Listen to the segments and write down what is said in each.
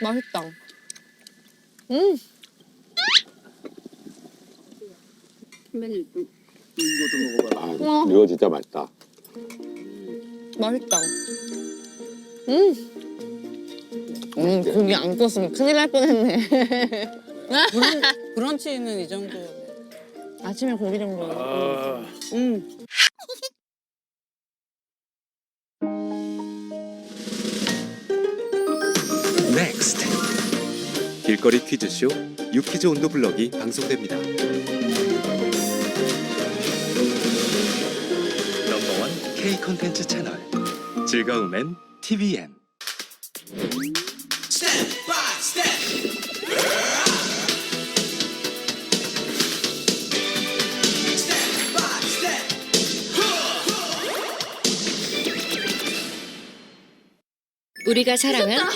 맛있다. 음, 아, 와. 이거 진짜 맛있다. 맛있다. 음. 음, 고기 안 구웠으면 큰일 날 뻔했네. 브런치는 이 정도. 아침에 고기 정도. 음. 길거리 퀴즈쇼 유퀴즈 온도 블럭이 방송됩니다. 넘버원 K 컨텐츠 채널 즐거움엔 TVN 우리가 사랑한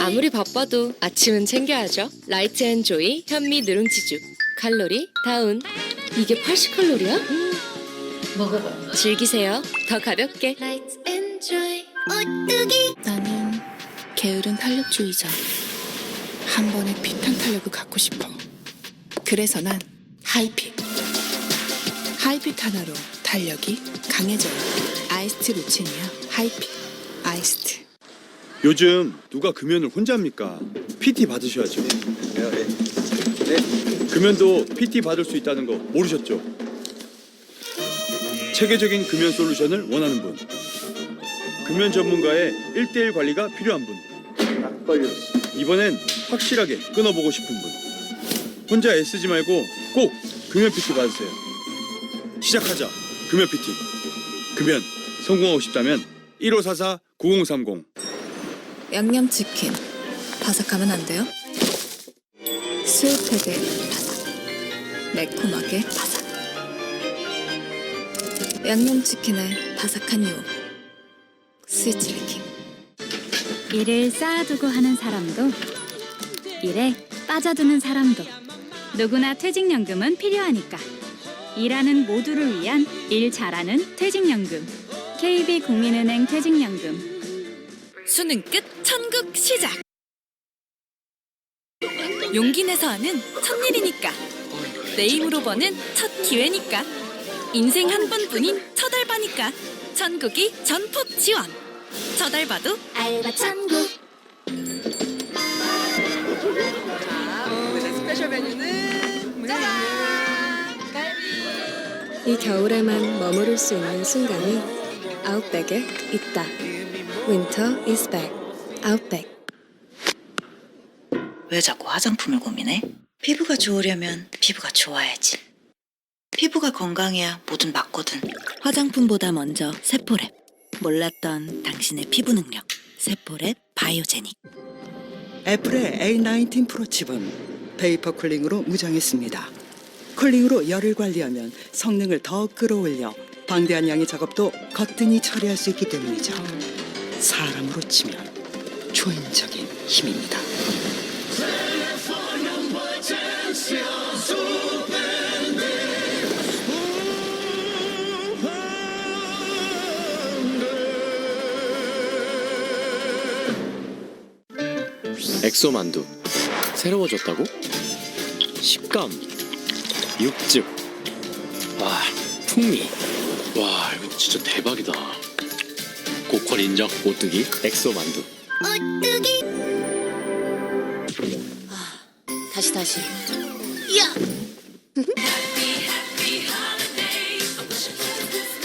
아무리 바빠도 아침은 챙겨야죠. 라이트 앤 조이 현미 누룽지죽 칼로리 다운 이게 80칼로리야? 먹어봐. 즐기세요. 더 가볍게. 나는 게으른 탄력주의자. 한 번에 핏한 탄력을 갖고 싶어. 그래서 난 하이핏. 하이핏 하나로 탄력이 강해져요. 아이스트 루틴이야. 하이핏. 아이스트. 요즘 누가 금연을 혼자 합니까? PT 받으셔야죠. 금연도 PT 받을 수 있다는 거 모르셨죠? 체계적인 금연 솔루션을 원하는 분. 금연 전문가의 1대1 관리가 필요한 분. 이번엔 확실하게 끊어보고 싶은 분. 혼자 애쓰지 말고 꼭 금연 PT 받으세요. 시작하자. 금연 PT. 금연 성공하고 싶다면 1544 9030 양념치킨. 바삭하면 안 돼요? 수육회게 바삭. 매콤하게 바삭. 양념치킨의 바삭한 유혹. 스위치리킹. 일을 쌓아두고 하는 사람도 일에 빠져드는 사람도 누구나 퇴직연금은 필요하니까 일하는 모두를 위한 일 잘하는 퇴직연금 KB국민은행 퇴직연금 수능 끝 천국 시작. 용기 내서 하는 첫 일이니까. 내 힘으로 버는 첫 기회니까. 인생 한 번뿐인 첫 알바니까. 천국이 전폭 지원. 첫 알바도 알바 천국. 이 겨울에만 머무를 수 있는 순간이 아웃백에 있다. Winter is back. 아웃백. 왜 자꾸 화장품을 고민해? 피부가 좋으려면 피부가 좋아야지. 피부가 건강해야 뭐든 맞거든. 화장품보다 먼저 세포랩. 몰랐던 당신의 피부 능력. 세포랩 바이오제닉. 애플의 A19 프로 칩은 베이퍼 쿨링으로 무장했습니다. 쿨링으로 열을 관리하면 성능을 더 끌어올려 방대한 양의 작업도 거뜬히 처리할 수 있기 때문이죠. 사람으로 치면 초인적인 힘입니다. 엑소 만두 새로워졌다고? 식감 육즙 와 풍미 와 이거 진짜 대박이다 고퀄 인정 오뚜기 엑소 만두 다시 다시.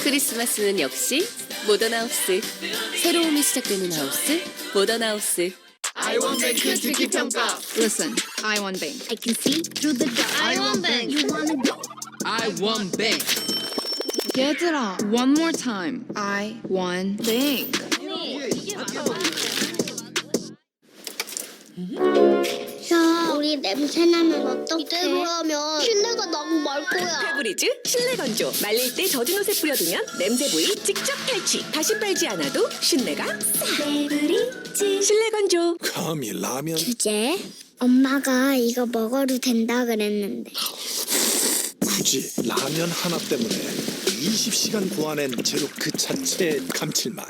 크리스마스는 역시 모던 하우스. 새로움이 시작되는 하우스 모던 하우스. Listen, I want bank. I can see through the dark I want bank You wanna go 얘들아, one more time. I want. 야, 우리 냄새 나면 어떡해? 그러면 실내가 너무 말 거야. 페브리즈 실내 건조. 말릴 때 젖은 옷에 뿌려두면 냄새 부위 직접 탈취. 다시 빨지 않아도 신내가 페브리즈 실내 건조. 감히 라면 주제? 엄마가 이거 먹어도 된다 그랬는데. 굳이 라면 하나 때문에 20시간 구워낸 재료 그 자체의 감칠맛.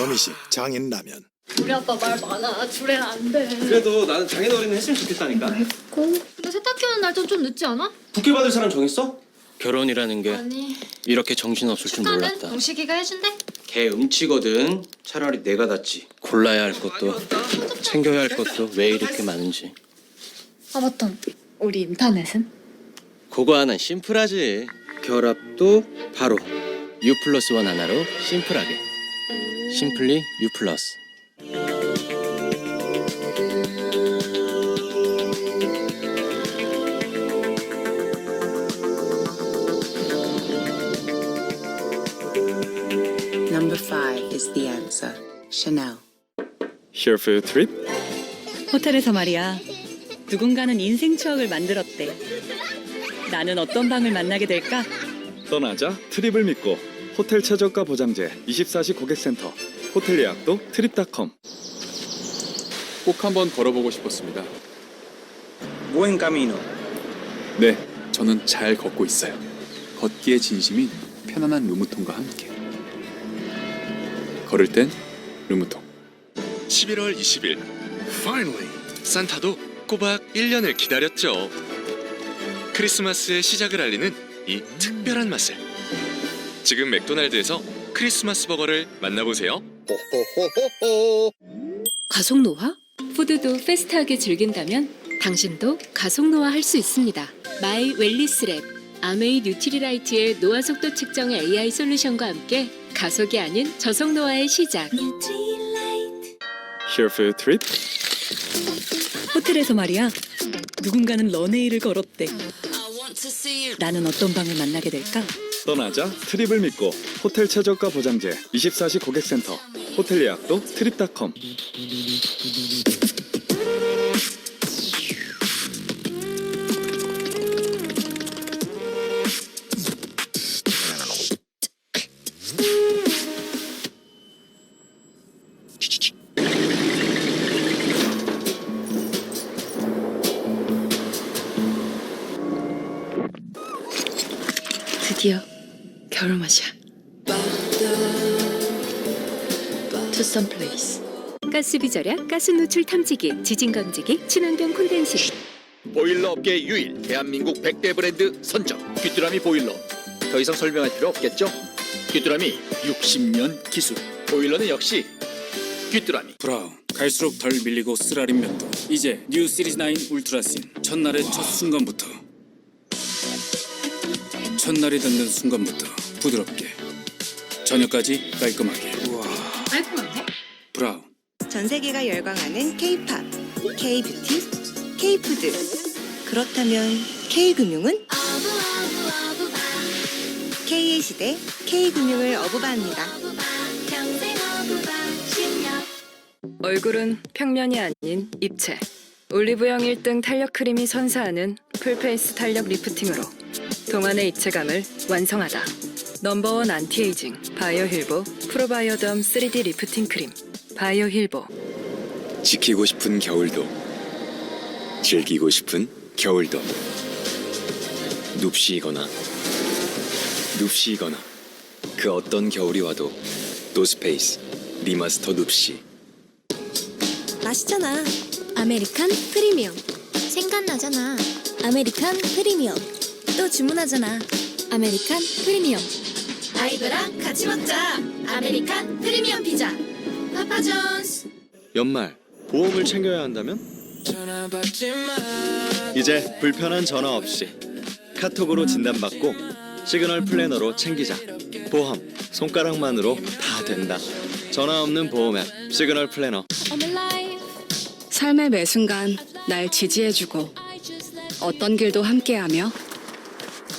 어미식 장인 라면 우리 아빠 말 많아. 줄에 안 돼. 그래도 나는 장인어른은 했으면 좋겠다니까. 근데 세탁기 오는 날좀 좀 늦지 않아? 부케 받을 사람 정했어? 결혼이라는 게 아니. 이렇게 정신없을 줄 몰랐다. 동식이가 해준대. 걔 음치거든. 차라리 내가 낫지. 골라야 할 것도 챙겨야 할 것도 왜 이렇게 많은지. 아 맞다. 우리 인터넷은? 그거 하나는 심플하지. 결합도 바로 U 플러스 원 하나로 심플하게. 심플리 U 플러스. Number five is the answer. Chanel. Here for your trip? 호텔에서 말이야. 누군가는 인생 추억을 만들었대. 나는 어떤 방을 만나게 될까? 떠나자 트립을 믿고 호텔 최저가 보장제 24시 고객센터 호텔 예약도 트립닷컴 꼭 한번 걸어보고 싶었습니다. Buen camino. 네, 저는 잘 걷고 있어요. 걷기에 진심인 편안한 루무통과 함께. 걸을 땐 루무통. 11월 20일 Finally 산타도 꼬박 1년을 기다렸죠 크리스마스의 시작을 알리는 이 특별한 맛을 지금 맥도날드에서 크리스마스 버거를 만나보세요 가속 노화? 푸드도 패스트하게 즐긴다면 당신도 가속 노화 할 수 있습니다. 마이 웰리스 랩 아메이 뉴트리라이트의 노화 속도 측정 AI 솔루션과 함께 가속이 아닌 저속 노화의 시작. Here for your trip? 호텔에서 말이야. 누군가는 런웨이를 걸었대. 나는 어떤 방을 만나게 될까? 떠나자 트립을 믿고 호텔 최저가 보장제 24시 고객센터 호텔 예약도 트립닷컴 겨울 맛이야. 투썸 플레이스. 가스비 절약, 가스 노출 탐지기, 지진 감지기, 친환경 콘덴시. 보일러 업계 유일 대한민국 100대 브랜드 선정. 귀뚜라미 보일러. 더 이상 설명할 필요 없겠죠? 귀뚜라미 60년 기술. 보일러는 역시 귀뚜라미. 브라운. 갈수록 덜 밀리고 쓰라린 면도. 이제 뉴 시리즈 9 울트라신. 첫날의 첫 순간부터. 첫날이 닿는 순간부터 부드럽게 저녁까지 깔끔하게 깔끔한데? 브라운 전 세계가 열광하는 K-팝, K-뷰티, K-푸드. 그렇다면 K-금융은? K의 시대 K-금융을 어부바합니다. 얼굴은 평면이 아닌 입체. 올리브영 1등 탄력 크림이 선사하는 풀페이스 탄력 리프팅으로 동안의 입체감을 완성하다. 넘버원 안티에이징 바이오 힐보 프로바이오덤 3D 리프팅 크림 바이오 힐보 지키고 싶은 겨울도 즐기고 싶은 겨울도 눕시이거나 눕시이거나 그 어떤 겨울이 와도 노스페이스 리마스터 눕시 맛있잖아. 아메리칸 프리미엄. 생각나잖아. 아메리칸 프리미엄. 또 주문하잖아. 아메리칸 프리미엄. 아이들랑 같이 먹자. 아메리칸 프리미엄 피자. 파파존스. 연말 보험을 챙겨야 한다면? 이제 불편한 전화 없이 카톡으로 진단받고 시그널 플래너로 챙기자. 보험 손가락만으로 다 된다. 전화 없는 보험 앱 시그널 플래너. 삶의 매 순간 날 지지해주고 어떤 길도 함께하며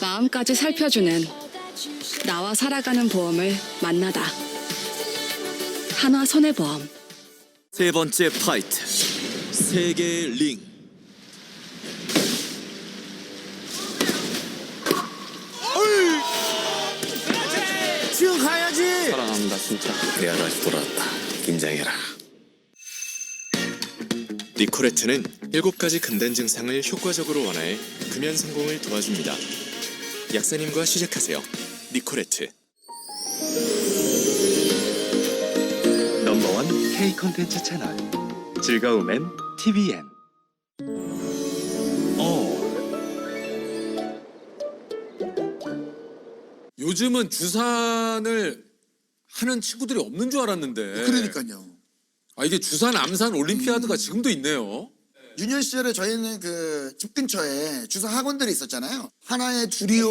마음까지 살펴주는 나와 살아가는 보험을 만나다. 한화 손해보험. 세 번째 파이트. 세계의 링 지금 가야지! 사랑합니다 진짜. 내가 다시 돌아왔다. 긴장해라. 니코레트는 7가지 금단 증상을 효과적으로 완화해 금연 성공을 도와줍니다 약사님과 시작하세요 니코레트 넘버원 K 콘텐츠 채널 즐거움엔 TVN 어 요즘은 주산을 하는 친구들이 없는 줄 알았는데. 그러니까요. 아 이게 주산 암산 올림피아드가 지금도 있네요. 유년 시절에 저희는 그 집 근처에 주사 학원들이 있었잖아요. 하나에 둘이